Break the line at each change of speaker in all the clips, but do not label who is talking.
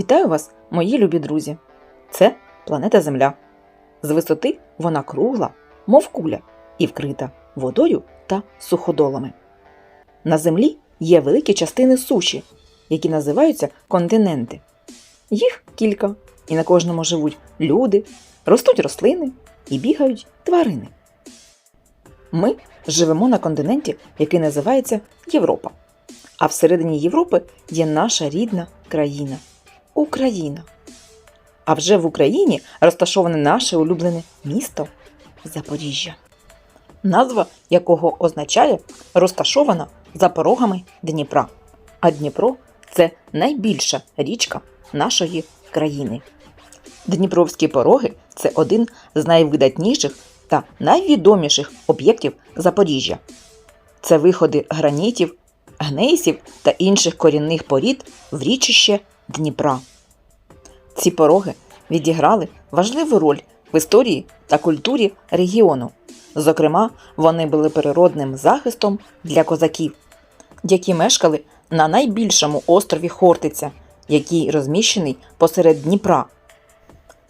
Вітаю вас, мої любі друзі! Це планета Земля. З висоти вона кругла, мов куля, і вкрита водою та суходолами. На землі є великі частини суші, які називаються континенти. Їх кілька, і на кожному живуть люди, ростуть рослини і бігають тварини. Ми живемо на континенті, який називається Європа. А всередині Європи є наша рідна країна Україна. А вже в Україні розташоване наше улюблене місто Запоріжжя, назва якого означає розташована за порогами Дніпра. А Дніпро це найбільша річка нашої країни. Дніпровські пороги це один з найвидатніших та найвідоміших об'єктів Запоріжжя. Це виходи гранітів, гнейсів та інших корінних порід в річище Дніпра. Ці пороги відіграли важливу роль в історії та культурі регіону. Зокрема, вони були природним захистом для козаків, які мешкали на найбільшому острові Хортиця, який розміщений посеред Дніпра.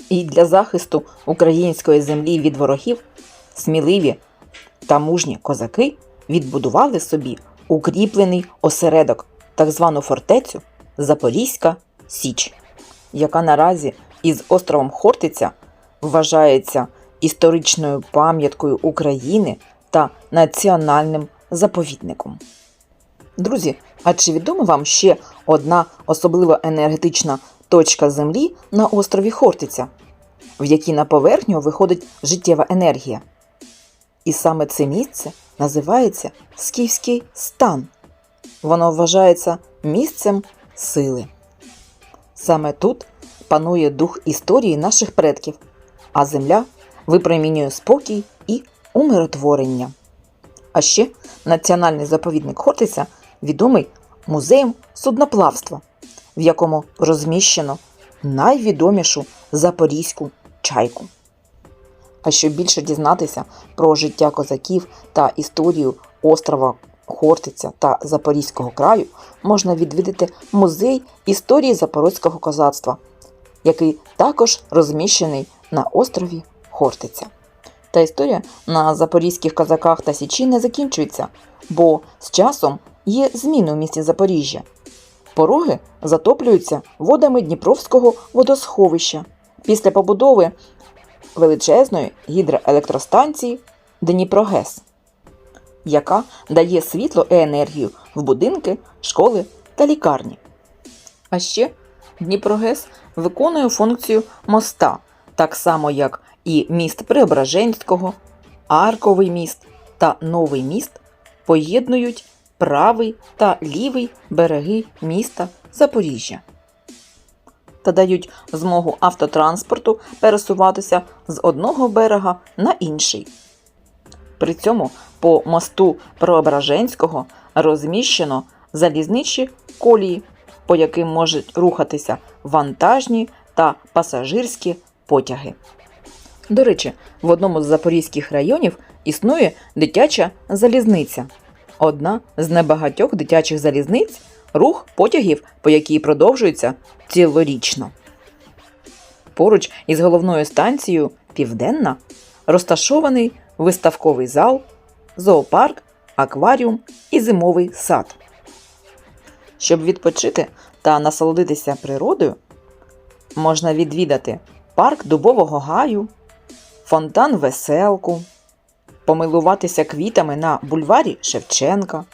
І для захисту української землі від ворогів сміливі та мужні козаки відбудували собі укріплений осередок, так звану фортецю Запорізька Січ, яка наразі із островом Хортиця вважається історичною пам'яткою України та національним заповідником. Друзі, а чи відома вам ще одна особливо енергетична точка Землі на острові Хортиця, в якій на поверхню виходить життєва енергія? І саме це місце називається Скіфський стан. Воно вважається місцем сили. Саме тут панує дух історії наших предків, а земля випромінює спокій і умиротворення. А ще національний заповідник Хортиця відомий музеєм судноплавства, в якому розміщено найвідомішу запорізьку чайку. А щоб більше дізнатися про життя козаків та історію острова Хортиця та Запорізького краю, можна відвідати музей історії запорозького козацтва, який також розміщений на острові Хортиця. Та історія на запорізьких козаках та січі не закінчується, бо з часом є зміни у місті Запоріжжя. Пороги затоплюються водами Дніпровського водосховища. Після побудови величезної гідроелектростанції Дніпрогес, яка дає світло і енергію в будинки, школи та лікарні. А ще Дніпрогес виконує функцію моста, так само як і міст Преображенського, Арковий міст та Новий міст поєднують правий та лівий береги міста Запоріжжя та дають змогу автотранспорту пересуватися з одного берега на інший. При цьому по мосту Преображенського розміщено залізничі колії, по яким можуть рухатися вантажні та пасажирські потяги. До речі, в одному з запорізьких районів існує дитяча залізниця. Одна з небагатьох дитячих залізниць, рух потягів, по якій продовжується цілорічно. Поруч із головною станцією Південна розташований виставковий зал, зоопарк, акваріум і зимовий сад. Щоб відпочити та насолодитися природою, можна відвідати парк Дубового гаю, фонтан Веселку, помилуватися квітами на бульварі Шевченка.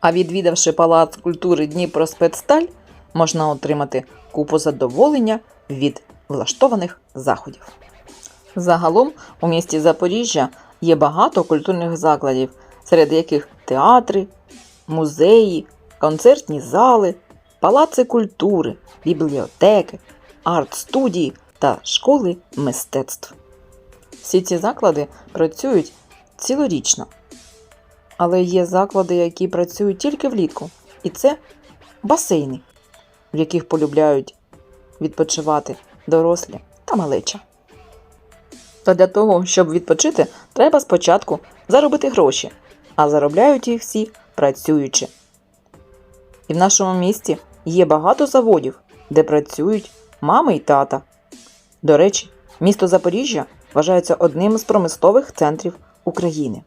А відвідавши палац культури Дніпроспецсталь, можна отримати купу задоволення від влаштованих заходів. Загалом у місті Запоріжжя є багато культурних закладів, серед яких театри, музеї, концертні зали, палаци культури, бібліотеки, арт-студії та школи мистецтв. Всі ці заклади працюють цілорічно. Але є заклади, які працюють тільки влітку, і це басейни, в яких полюбляють відпочивати дорослі та малеча. Та для того, щоб відпочити, треба спочатку заробити гроші, а заробляють їх всі працюючи. І в нашому місті є багато заводів, де працюють мами й тата. До речі, місто Запоріжжя вважається одним з промислових центрів України.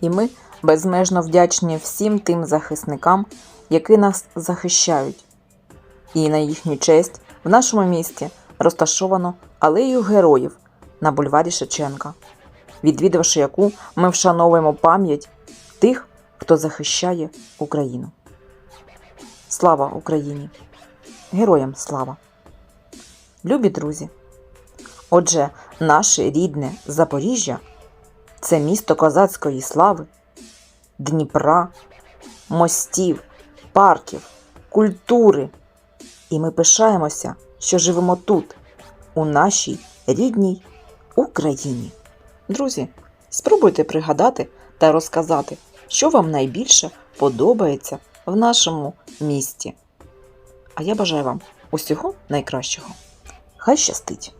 І ми безмежно вдячні всім тим захисникам, які нас захищають. І на їхню честь в нашому місті розташовано алею героїв на бульварі Шевченка, відвідавши яку ми вшановуємо пам'ять тих, хто захищає Україну. Слава Україні! Героям слава! Любі друзі! Отже, наше рідне Запоріжжя це місто козацької слави, Дніпра, мостів, парків, культури. І ми пишаємося, що живемо тут, у нашій рідній Україні. Друзі, спробуйте пригадати та розказати, що вам найбільше подобається в нашому місті. А я бажаю вам усього найкращого. Хай щастить!